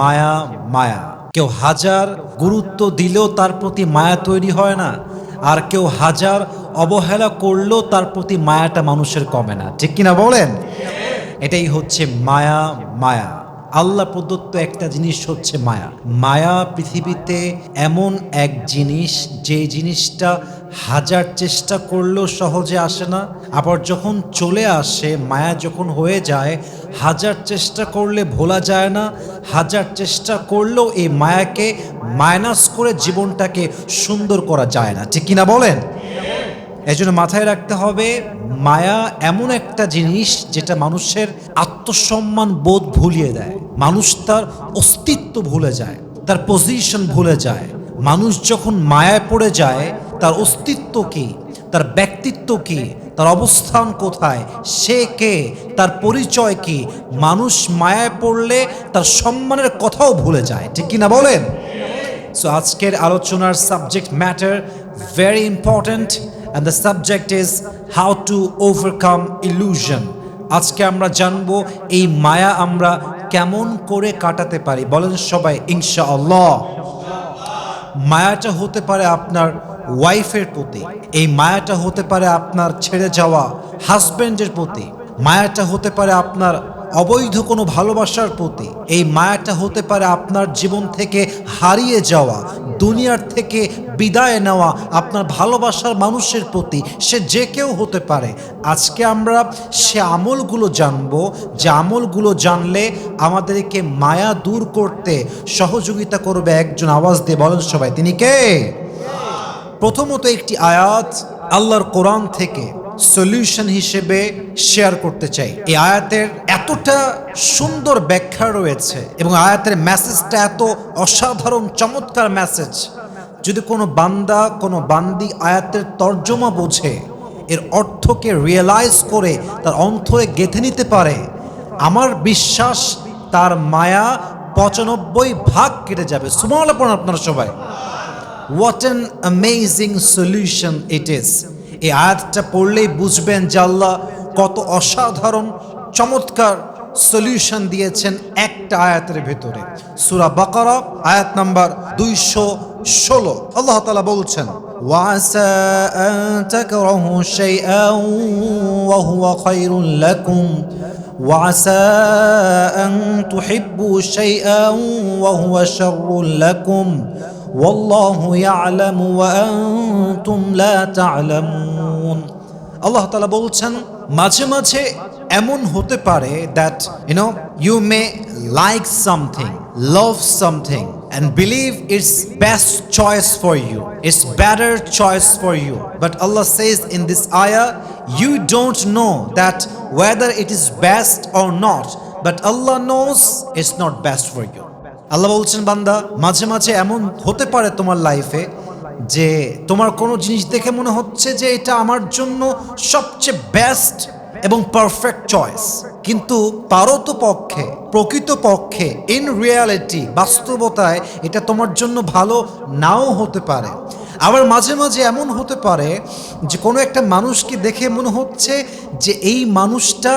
মায়া মায়া। কেউ হাজার গুরুত্ব দিলেও তার প্রতি মায়া তৈরি হয় না, আর কেউ হাজার অবহেলা করলেও তার প্রতি মায়াটা মানুষের কমে না। ঠিক কিনা বলেন? এটাই হচ্ছে মায়া মায়া। আল্লাহ প্রদত্ত একটা জিনিস হচ্ছে মায়া। মায়া পৃথিবীতে এমন এক জিনিস, যে জিনিসটা হাজার চেষ্টা করলেও সহজে আসে না। আবার যখন চলে আসে, মায়া যখন হয়ে যায়, হাজার চেষ্টা করলে ভোলা যায় না, হাজার চেষ্টা করলেও এই মায়াকে মাইনাস করে জীবনটাকে সুন্দর করা যায় না। ঠিক কিনা বলেন? এই জন্য মাথায় রাখতে হবে, মায়া এমন একটা জিনিস যেটা মানুষের আত্মসম্মান বোধ ভুলিয়ে দেয়। মানুষ তার অস্তিত্ব ভুলে যায়, তার পজিশন ভুলে যায়। মানুষ যখন মায়ায় পড়ে যায়, তার অস্তিত্ব কি? তার ব্যক্তিত্ব কি? তার অবস্থান কোথায়? সে কে? তার পরিচয় কি? মানুষ মায়ায় পড়লে তার সম্মানের কথাও ভুলে যায়, ঠিক কিনা বলেন? সো আজকের আলোচনার subject matter very important and the subject is how to overcome illusion আজকে আমরা জানব এই মায়া আমরা কেমন করে কাটাতে পারি। বলেন সবাই ইনশা আল্লাহ মায়াটা হতে পারে আপনার ওয়াইফের প্রতি, এই মায়াটা হতে পারে আপনার ছেড়ে যাওয়া হাজব্যান্ডের প্রতি, মায়াটা হতে পারে আপনার অবৈধ কোনো ভালোবাসার প্রতি এই মায়াটা হতে পারে আপনার জীবন থেকে হারিয়ে যাওয়া, দুনিয়ার থেকে বিদায় নেওয়া আপনার ভালোবাসার মানুষের প্রতি সে যে কেউ হতে পারে। আজকে আমরা সে আমলগুলো জানব, যে আমলগুলো জানলে আমাদেরকে মায়া দূর করতে সহযোগিতা করবে একজন আওয়াজ দিয়ে বলেন সবাই, তিনি কে? প্রথমত একটি আয়াত আল্লাহর কোরআন থেকে সলিউশন হিসেবে শেয়ার করতে চাই। এই আয়াতের এতটা সুন্দর ব্যাখ্যা রয়েছে এবং আয়াতের মেসেজটা এত অসাধারণ, চমৎকার মেসেজ যদি কোনো বান্দা, কোনো বান্দি আয়াতের তর্জমা বোঝে, এর অর্থকে রিয়েলাইজ করে, তার অন্তরে গেঁথে নিতে পারে, আমার বিশ্বাস তার মায়া পঁচানব্বই ভাগ কেটে যাবে। সুমল আপনারা সবাই। What an amazing solution it is এই আয়াতটা পড়লেই বুঝবেন যে আল্লাহ কত অসাধারণ চমৎকার সলিউশন দিয়েছেন একটা আয়াতের ভেতরে সুরা বাকারা আয়াত নাম্বার দুইশো ষোলো আল্লাহ তালা বলছেন وعسى أن تكرهوا شيئا وهو خير لكم وعسى أن تحبوا شيئا وهو شر لكم والله يعلم وأنتم لا تعلمون আল্লাহ তালা বলছেন মাঝে মাঝে এমন হতে পারে that you know you may like something love something and believe it's best choice for you it's better choice for you but allah says in this ayah you don't know that whether it is best or not but allah knows it's not best for you আল্লাহ বলছেন বান্দা মাঝে মাঝে এমন হতে পারে তোমার লাইফে যে তোমার কোনো জিনিস দেখে মনে হচ্ছে যে এটা আমার জন্য সবচেয়ে বেস্ট এবং পারফেক্ট চয়েস কিন্তু পারত পক্ষে প্রকৃত পক্ষে ইন রিয়ালিটি বাস্তবতায় এটা তোমার জন্য ভালো নাও হতে পারে। আবার মাঝে মাঝে এমন হতে পারে যে কোনো একটা মানুষকে দেখে মনে হচ্ছে যে এই মানুষটা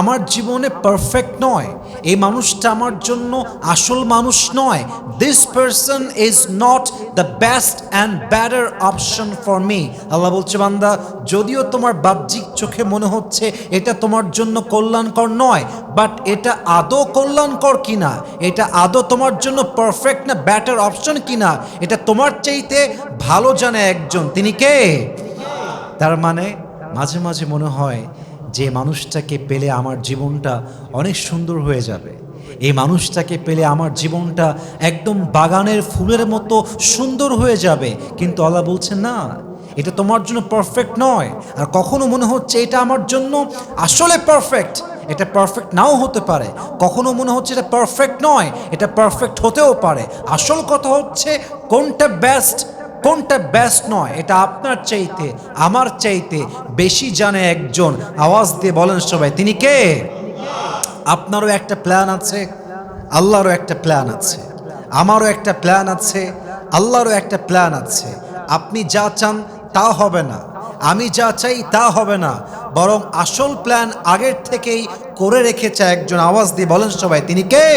আমার জীবনে পারফেক্ট নয়। এই মানুষটা আমার জন্য আসল মানুষ নয়। This person is not the best and better option for me আল্লাহ বলছে, বান্দা, যদিও তোমার বাহ্যিক চোখে মনে হচ্ছে এটা তোমার জন্য কল্যাণকর নয় বাট এটা আদৌ কল্যাণকর কিনা? এটা আদৌ তোমার জন্য পারফেক্ট না বেটার অপশন কিনা? এটা তোমার চাইতে ভালো জানে একজন, তিনি কে? তার মানে মাঝে মাঝে মনে হয় যে মানুষটাকে পেলে আমার জীবনটা অনেক সুন্দর হয়ে যাবে। এই মানুষটাকে পেলে আমার জীবনটা একদম বাগানের ফুলের মতো সুন্দর হয়ে যাবে। কিন্তু আল্লাহ বলছে, না, এটা তোমার জন্য পারফেক্ট নয়। আর কখনো মনে হচ্ছে এটা আমার জন্য আসলে পারফেক্ট এটা পারফেক্ট নাও হতে পারে। কখনো মনে হচ্ছে এটা পারফেক্ট নয়, এটা পারফেক্ট হতেও পারে। আসল কথা হচ্ছে কোনটা বেস্ট কোনটা বেস্ট নয়, এটা আপনার চাইতে, আমার চাইতে বেশি জানে একজন। আওয়াজ দিয়ে বলেন সবাই, তিনি কে? আপনারও একটা প্ল্যান আছে, আল্লাহরও একটা প্ল্যান আছে, আমারও একটা প্ল্যান আছে, আল্লাহরও একটা প্ল্যান আছে। আপনি যা চান তা হবে না, আমি যা চাই তা হবে না, বরং আসল প্ল্যান আগের থেকেই করে রেখেছে একজন। আওয়াজ দিয়ে বলেন সবাই, তিনি কে?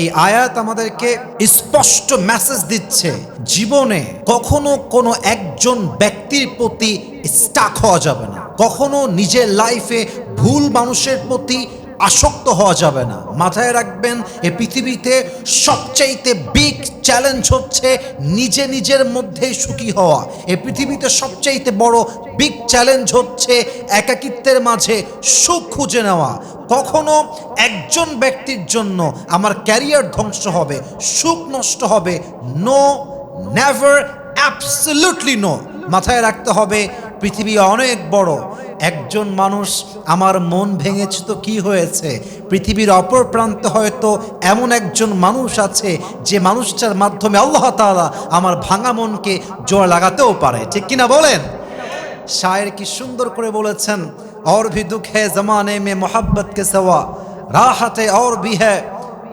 এই আয়াত আমাদেরকে স্পষ্ট মেসেজ দিচ্ছে, জীবনে কখনো কোনো একজন ব্যক্তির প্রতি স্টাক হওয়া যাবে না। কখনো নিজের লাইফে ভুল মানুষের প্রতি আসক্ত হওয়া যাবে না। মাথায় রাখবেন, এ পৃথিবীতে সবচাইতে বিগ চ্যালেঞ্জ হচ্ছে নিজে নিজের মধ্যেই সুখী হওয়া। এ পৃথিবীতে সবচাইতে বড় বিগ চ্যালেঞ্জ হচ্ছে একাকিত্বের মাঝে সুখ খুঁজে নেওয়া। কখনো একজন ব্যক্তির জন্য আমার ক্যারিয়ার ধ্বংস হবে, সুখ নষ্ট হবে নো নেভার অ্যাবসলুটলি নো মাথায় রাখতে হবে, পৃথিবী অনেক বড়। একজন মানুষ, আমার মন ভেঙেছে তো কি হয়েছে? পৃথিবীর অপর প্রান্তে হয়তো এমন একজন মানুষ আছে, যে মানুষটার মাধ্যমে আল্লাহ তালা আমার ভাঙা মনকে জোর লাগাতেও পারে। ঠিক কিনা বলেন? শায়ের কি সুন্দর করে বলেছেন और भी दुख है जमाने में मोहब्बत के सिवा राहत है और भी है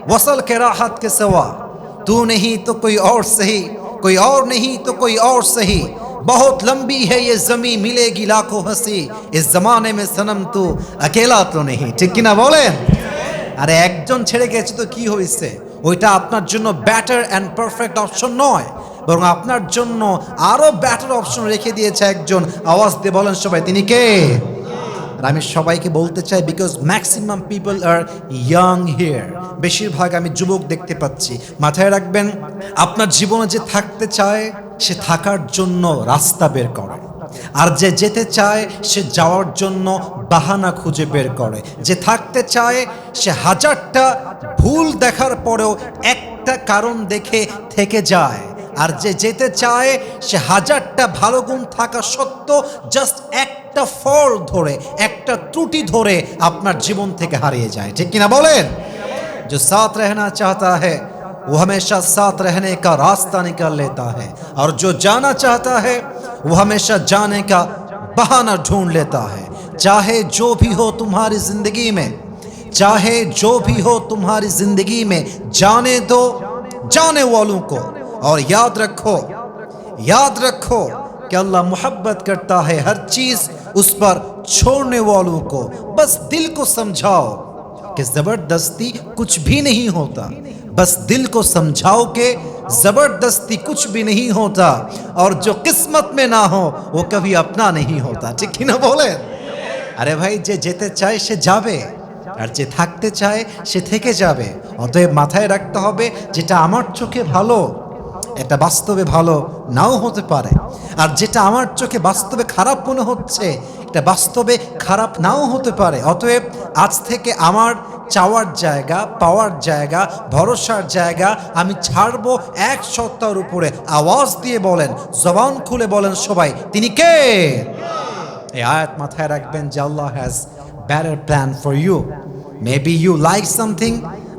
वसल के राहत के सिवा तू नहीं तो कोई और सही कोई और नहीं तो कोई और सही बहुत लंबी है ये जमी मिलेगी लाखों हंसी इस जमाने में सनम तू अकेला तो नहीं ঠিক কিনা বলেন আরে একজন ছেড়ে গেছে তো কি হয়েছে ওইটা আপনার জন্য ব্যাটার অ্যান্ড পারফেক্ট অপশন নয় বরং আপনার জন্য আরো ব্যাটার অপশন রেখে দিয়েছে একজন আওয়াজ দিয়ে বলেন সবাই তিনি কে আর আমি সবাইকে বলতে চাই because maximum people are young here বেশিরভাগ আমি যুবক দেখতে পাচ্ছি। মাথায় রাখবেন, আপনার জীবনে যে থাকতে চায়, সে থাকার জন্য রাস্তা বের করে। আর যে যেতে চায়, সে যাওয়ার জন্য বাহানা খুঁজে বের করে। যে থাকতে চায়, সে হাজারটা ভুল দেখার পরেও একটা কারণ দেখে থেকে যায়। আর যে যেতে চায়, সে হাজারটা ভালো গুণ থাকা সত্ত্বেও জাস্ট একটা ফল ধরে، একটা ত্রুটি ধরে আপনার জীবন থেকে হারিয়ে যায়। ঠিক কিনা বলেন? جو ساتھ رہنا چاہتا ہے وہ ہمیشہ ساتھ رہنے کا راستہ نکال لیتا ہے اور جو جانا چاہتا ہے وہ ہمیشہ جانے کا بہانہ ڈھونڈ لیتا ہے چاہے جو بھی ہو تمہاری زندگی میں چاہے جو بھی ہو تمہاری زندگی میں جانے دو جانے والوں کو اور یاد رکھو یاد رکھو کہ اللہ محبت کرتا ہے ہر چیز اس پر چھوڑنے والوں کو بس دل کو سمجھاؤ کہ زبردستی کچھ بھی نہیں ہوتا۔ بس دل کو سمجھاؤ کہ زبردستی کچھ بھی نہیں ہوتا اور جو قسمت میں نہ ہو وہ کبھی اپنا نہیں ہوتا۔ ٹھیک ہی نہ بولے؟ ارے بھائی، جے جیتے چاہے سے যাবে আর যে থাকতে চায় সে থেকে যাবে অতএব মাথায় রাখতে হবে যেটা আমার চোখে ভালো এটা বাস্তবে ভালো নাও হতে পারে। আর যেটা আমার চোখে বাস্তবে খারাপ মনে হচ্ছে, এটা বাস্তবে খারাপ নাও হতে পারে। অতএব আজ থেকে আমার চাওয়ার জায়গা, পাওয়ার জায়গা, ভরসার জায়গা আমি ছাড়বো এক সত্তার উপরে। আওয়াজ দিয়ে বলেন, জবান খুলে বলেন সবাই, তিনি কে? এই আয়াত মাথায় রাখবেন যে Allah has better plan for you maybe you like something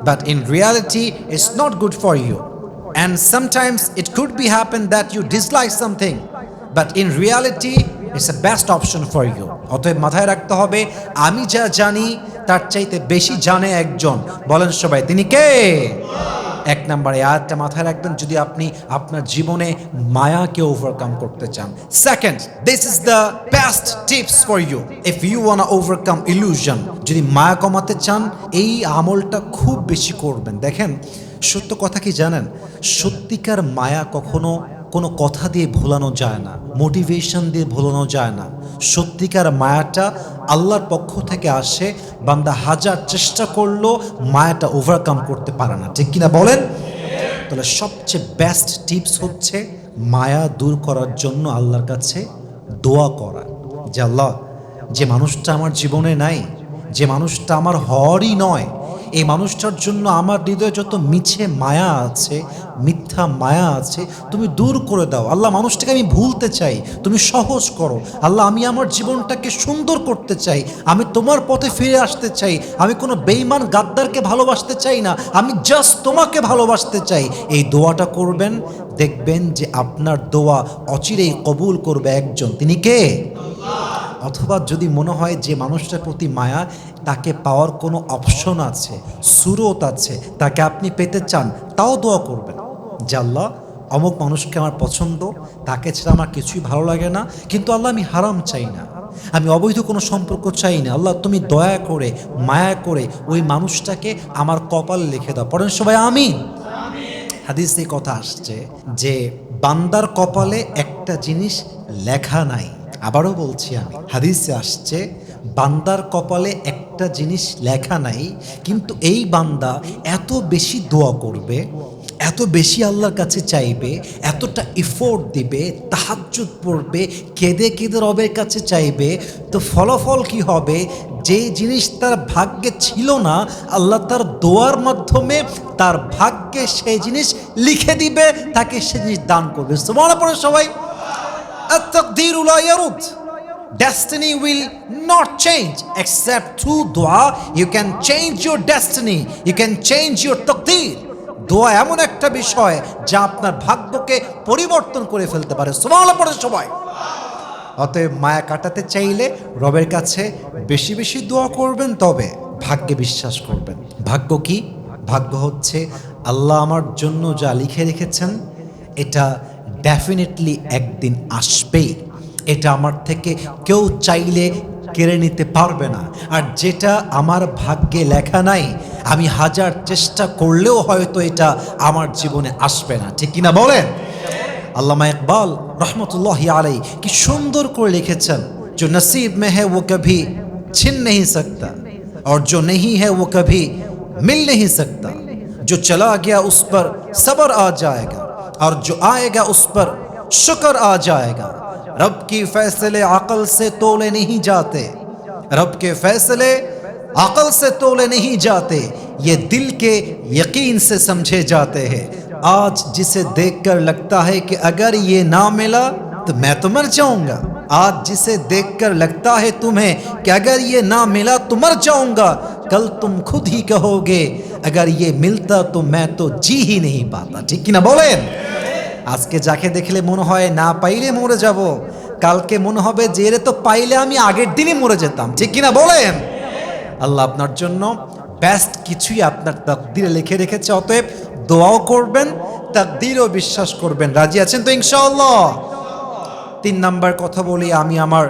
but in reality it's not good for you and sometimes it could be happen that you dislike something, but in reality, it's the best option for you. অতএব মাথায় রাখতে হবে, আমি যা জানি, তার চাইতে বেশি জানে একজন। বলেন সবাই, তিনি কে? এক নম্বরে আয়াতটা মাথায় রাখবেন, যদি আপনি আপনার জীবনে মায়াকে ওভারকাম করতে চান। Second this is the best tips for you if you want overcome illusion যদি মায়া কমাতে চান, এই আমলটা খুব বেশি করবেন। দেখেন সত্য কথা কি জানেন? সত্যিকার মায়া কখনো কোনো কথা দিয়ে ভোলানো যায় না মোটিভেশন দিয়ে ভোলানো যায় না। সত্যিকার মায়াটা আল্লাহর পক্ষ থেকে আসে, বান্দা হাজার চেষ্টা করলেও মায়াটা ওভারকাম করতে পারে না। ঠিক কিনা বলেন? তাহলে সবচেয়ে বেস্ট টিপস হচ্ছে মায়া দূর করার জন্য আল্লাহর কাছে দোয়া করা। যে আল্লাহ, যে মানুষটা আমার জীবনে নাই, যে মানুষটা আমার হওয়ারই নয় এই মানুষটার জন্য আমার হৃদয়ে যত মিছে মায়া আছে, মিথ্যা মায়া আছে, তুমি দূর করে দাও। আল্লাহ মানুষটাকে আমি ভুলতে চাই। তুমি সহজ করো। আল্লাহ, আমি আমার জীবনটাকে সুন্দর করতে চাই। আমি তোমার পথে ফিরে আসতে চাই। আমি কোনো বেইমান গাদ্দারকে ভালোবাসতে চাই না। আমি জাস্ট তোমাকে ভালোবাসতে চাই। এই দোয়াটা করবেন, দেখবেন যে আপনার দোয়া অচিরেই কবুল করবে একজন। তিনি কে? অথবা যদি মনে হয় যে মানুষটার প্রতি মায়া, তাকে পাওয়ার কোনো অপশন আছে, সুরত আছে, তাকে আপনি পেতে চান, তাও দোয়া করবেন। আল্লাহ, অমুক মানুষকে আমার পছন্দ, তাকে ছাড়া আমার কিছুই ভালো লাগে না, কিন্তু আল্লাহ আমি হারাম চাই না। আমি অবৈধ কোনো সম্পর্ক চাই না। আল্লাহ, তুমি দয়া করে, মায়া করে ওই মানুষটাকে আমার কপাল লিখে দাও। পড়েন সবাই, আমিন। হাদিসে কথা আসছে যে, বান্দার কপালে একটা জিনিস লেখা নাই। আবারও বলছি আমি, হাদিসে আসছে, বান্দার কপালে একটা জিনিস লেখা নাই, কিন্তু এই বান্দা এত বেশি দোয়া করবে, এত বেশি আল্লাহর কাছে চাইবে, এতটা ইফোর্ট দিবে, তাহাজ্জুদ পড়বে, কেঁদে কেঁদে রবের কাছে চাইবে, তো ফলাফল কি হবে? যে জিনিস তার ভাগ্যে ছিল না, আল্লাহ তার দোয়ার মাধ্যমে তার ভাগ্যে সেই জিনিস লিখে দিবে, তাকে সে জিনিস দান করবে। মনে পড়ে সবাই। Destiny will not change except through dua. You can change your destiny. You can change your taqdeer. দোয়া এমন একটা বিষয় যা আপনার ভাগ্যকে পরিবর্তন করে ফেলতে পারে সুমালা পড়ে সবাই অতএব মায়া কাটাতে চাইলে রবের কাছে বেশি বেশি দোয়া করবেন, তবে ভাগ্যে বিশ্বাস করবেন ভাগ্য কি ভাগ্য হচ্ছে আল্লাহ আমার জন্য যা লিখে রেখেছেন, এটা ডেফিনেটলি একদিন আসবেই। এটা আমার থেকে কেউ চাইলে কেড়ে নিতে পারবে না। আর যেটা আমার ভাগ্যে লেখা নাই, আমি হাজার চেষ্টা করলেও হয়তো এটা আমার জীবনে আসবে না। ঠিক কিনা বলেন? আল্লামা ইকবাল রহমতুল্লাহ আলাই কি সুন্দর করে লিখেছেন যে নসিব মেহে है वो कभी छिन नहीं सकता और जो नहीं है वो कभी मिल नहीं सकता जो चला गया उस पर सबर आ اور جو آئے گا اس پر شکر آ جائے گا۔ رب کی فیصلے عقل سے تولے نہیں جاتے۔ رب کے فیصلے عقل سے تولے نہیں جاتے۔ یہ دل کے یقین سے سمجھے جاتے ہیں۔ آج جسے دیکھ کر لگتا ہے کہ اگر یہ نہ ملا تو میں تو مر جاؤں گا۔ آج جسے دیکھ کر لگتا ہے تمہیں کہ اگر یہ نہ ملا تو مر جاؤں گا۔ कल तुम खुद ही कहोगे अगर ये मिलता तो मैं तो जी ही नहीं पाता ठीक कि ना बोलेन আজকে যাকে দেখলে মনে হয় না পাইলে মরে যাব কালকে মনে হবে যে এরে তো পাইলে আমি আগের দিনই মরে যেতাম ঠিক কিনা বলেন আল্লাহ আপনার জন্য বেস্ট কিছুই আপনার তাকদিরে লিখে রেখেছে অতএব দোয়াও করবেন তাকদিরও বিশ্বাস করবেন রাজি আছেন তো ইনশাআল্লাহ তিন নাম্বার কথা বলি আমি আমার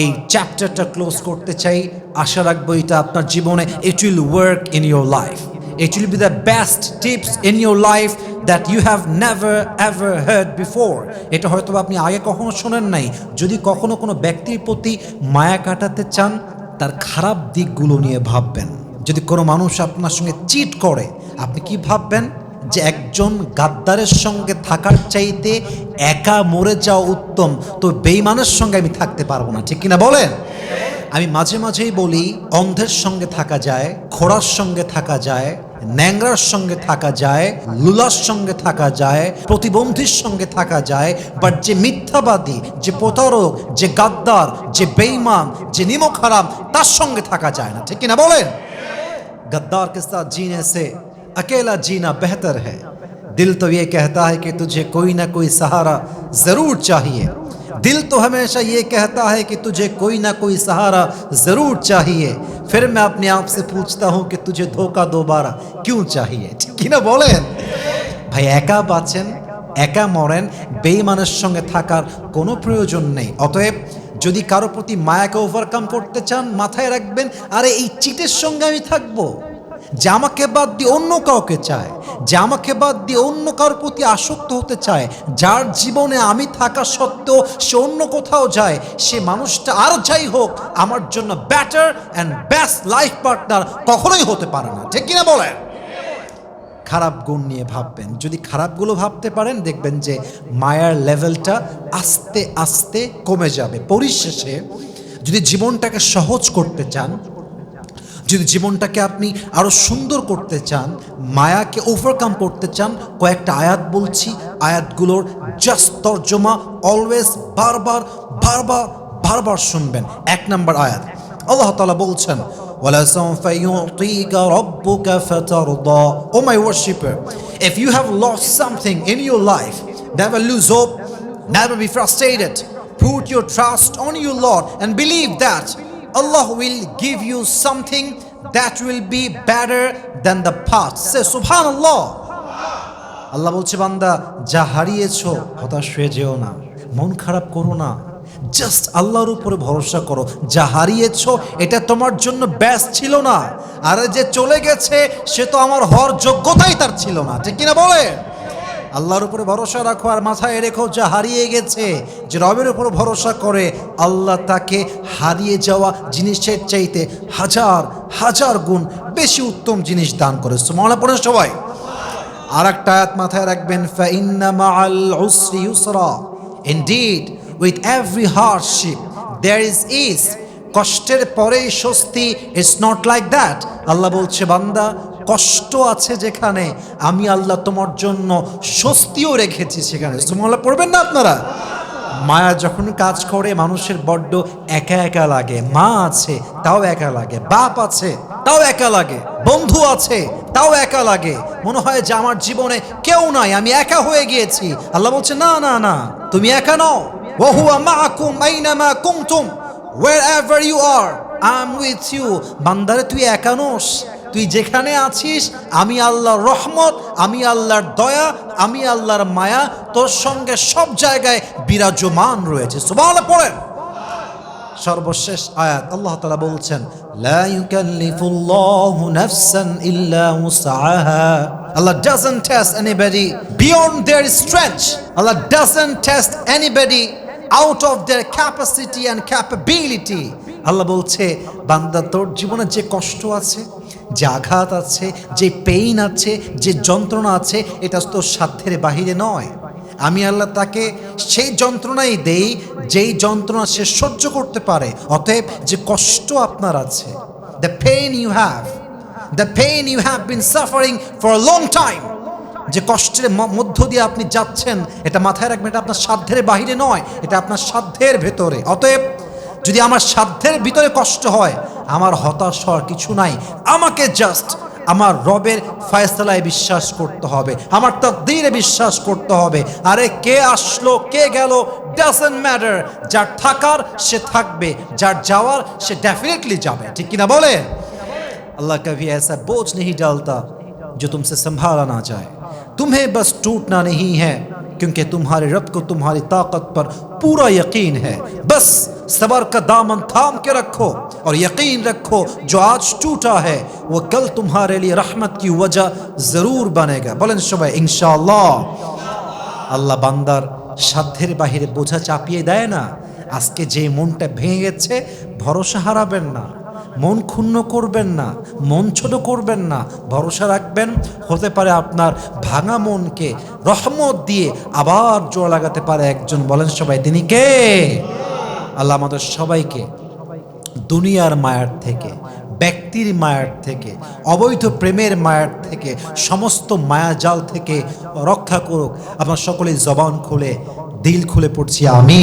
এই চ্যাপ্টারটা ক্লোজ করতে চাই। আশা রাখব এটা আপনার জীবনে it will work in your life it will be the best tips in your life that you have never ever heard before এটা হয়তো আপনি আগে কখনো শোনেন নাই। যদি কখনো কোনো ব্যক্তির প্রতি মায়া কাটাতে চান, তার খারাপ দিকগুলো নিয়ে ভাববেন। যদি কোনো মানুষ আপনার সঙ্গে চিট করে, আপনি কি ভাববেন? যে একজন গাদ্দারের সঙ্গে থাকার চাইতে একা মরে যাওয়া উত্তম, তো বেইমানের সঙ্গে আমি থাকতে পারব না। ঠিক কিনা বলেন? আমি মাঝে মাঝেই বলি, অন্ধের সঙ্গে থাকা যায় খোড়ার সঙ্গে থাকা যায়, ন্যাংরার সঙ্গে থাকা যায়, লুলার সঙ্গে থাকা যায়, প্রতিবন্ধীর সঙ্গে থাকা যায় বাট যে মিথ্যাবাদী, যে প্রতারক, যে গাদ্দার, যে বেইমান যে নিমখারাম, তার সঙ্গে থাকা যায় না। ঠিক কিনা বলেন? গদ্দার কে জিনে अकेला जीना बेहतर है दिल तो ये कहता है कि तुझे कोई ना कोई सहारा ज़रूर चाहिए दिल तो हमेशा ये कहता है कि तुझे कोई ना कोई सहारा ज़रूर चाहिए फिर मैं अपने आप से पूछता हूँ कि तुझे धोखा दोबारा क्यों चाहिए ঠিক না বলেন ভাই একা বাঁচেন একা মরেন বেইমানের সঙ্গে থাকার কোনো প্রয়োজন নেই অতএব যদি কারো প্রতি মায়াকে ওভারকাম করতে চান মাথায় রাখবেন আরে এই চিটের সঙ্গে আমি থাকবো যে আমাকে বাদ দিয়ে অন্য কাউকে চায়, যে আমাকে বাদ দিয়ে অন্য কারোর প্রতি আসক্ত হতে চায়, যার জীবনে আমি থাকা সত্ত্বেও সে অন্য কোথাও যায়, সে মানুষটা আর যাই হোক, আমার জন্য better and best life partner কখনোই হতে পারে না। ঠিক কিনা বলেন? খারাপ গুণ নিয়ে ভাববেন। যদি খারাপগুলো ভাবতে পারেন, দেখবেন যে মায়ার লেভেলটা আস্তে আস্তে কমে যাবে। পরিশেষে যদি জীবনটাকে সহজ করতে চান যদি জীবনটাকে আপনি আরও সুন্দর করতে চান মায়াকে ওভারকাম করতে চান কয়েকটা আয়াত বলছি। আয়াতগুলোর জাস্ট তর্জমা অলওয়েজ বারবার বারবার বারবার শুনবেন। এক নম্বর আয়াত। আল্লাহ তালা বলছেন If you have lost something in your life, never lose hope, never be frustrated. Put your trust on your Lord and believe that Allah will give you something that will be better than the past. Say, Subhanallah. Allah বলছে, বান্দা, যা হারিয়েছো, হতাশ হয়ে যেও না। মন খারাপ করো না। জাস্ট আল্লাহর উপরে ভরসা করো। যা হারিয়েছো, এটা তোমার জন্য ব্যাস ছিল না। আর যে চলে গেছে, সে তো আমার হওয়ার যোগ্যতাই তার ছিল না। ঠিক কিনা বলে আল্লাহর উপরে ভরসা রাখো আর মাথায় রেখো যা হারিয়ে গেছে। যে রবের উপর ভরসা করে, আল্লাহ তাকে হারিয়ে যাওয়া জিনিসের চাইতে হাজার হাজার গুণ বেশি উত্তম জিনিস দান করে। সুমলা পড়ে সবাই। আর একটা আয়াত মাথায় রাখবেন indeed with every hardship there is is কষ্টের পরেই স্বস্তি it's not like that Allah বলছে, বান্দা কষ্ট আছে যেখানে, আমি আল্লাহ তোমার জন্য স্বস্তিও রেখেছি সেখানে। সুমল্লা পড়বেন না আপনারা? মায়া যখন কাজ করে, মানুষের বড্ড একা একা লাগে। মা আছে, তাও একা লাগে। বাপ আছে, তাও একা লাগে। বন্ধু আছে, তাও একা লাগে। মনে হয় যে আমার জীবনে কেউ নাই, আমি একা হয়ে গিয়েছি। আল্লাহ বলছে, না না না, তুমি একা নও। ওহুয়া মাআকুম আইনামা কুনতুম। Wherever you are, I'm with you. বান্দারে, তুই একা নোস? তুই যেখানে আছিস, আমি আল্লাহর রহমত, আমি আল্লাহর দয়া, আমি আল্লাহর মায়া, তোর সঙ্গে সব জায়গায় বিরাজমান রয়েছে। সুবহানাল্লাহ পড়েন। সর্বশেষ আয়াত, আল্লাহ তাআলা বলছেন Allah doesn't test anybody beyond their strength. Allah doesn't test anybody out of their capacity and capability. আল্লাহ বলছে, বান্দা, তোর জীবনে যে কষ্ট আছে যে আঘাত আছে, যে পেইন আছে, যে যন্ত্রণা আছে, এটা তো সাধ্যের বাহিরে নয়। আমি আল্লাহ তাকে সেই যন্ত্রণাই দেই, যেই যন্ত্রণা সে সহ্য করতে পারে। অতএব যে কষ্ট আপনার আছে the pain you have the pain you have been suffering for long time যে কষ্টের মধ্য দিয়ে আপনি যাচ্ছেন, এটা মাথায় রাখবেন, এটা আপনার সাধ্যের বাহিরে নয়, এটা আপনার সাধ্যের ভেতরে। অতএব যদি আমার সাধ্যের ভিতরে কষ্ট হয় আমার হতাশ হওয়ার কিছু নাই আমাকে জাস্ট আমার রবের ফয়সালায় বিশ্বাস করতে হবে আমার তকদিরে বিশ্বাস করতে হবে আরে কে আসলো কে গেল ডাজন্ট ম্যাটার যার থাকার সে থাকবে যার যাওয়ার সে ডেফিনেটলি যাবে ঠিক কিনা বলে अल्लाह कभी ऐसा बोझ नहीं डालता जो तुमसे संभाला ना जाए तुम्हें बस टूटना नहीं है کیونکہ تمہارے رب کو تمہاری طاقت پر پورا یقین ہے۔ بس صبر کا دامن تھام کے رکھو اور یقین رکھو جو آج ٹوٹا ہے، وہ کل تمہارے لیے رحمت کی وجہ ضرور بنے گا۔ بلند شبہ انشاءاللہ۔ আল্লাহ বান্দার সাধ্যের বাহিরে বোঝা চাপিয়ে দেয় না کے যে منٹے ভেঙে গেছে ভরসা হারাবেন না মন ক্ষুণ্ণ করবেন না, মন ছোট করবেন না, ভরসা রাখবেন। হতে পারে আপনার ভাঙা মনকে রহমত দিয়ে আবার জোড়া লাগাতে পারে একজন। বলেন সবাই, তিনি কে? আল্লাহ আমাদের সবাইকে দুনিয়ার মায়ার থেকে, ব্যক্তির মায়ার থেকে, অবৈধ প্রেমের মায়ার থেকে, সমস্ত মায়াজাল থেকে রক্ষা করুক। আপনার সকলে জবান খুলে, দিল খুলে পড়ছি আমি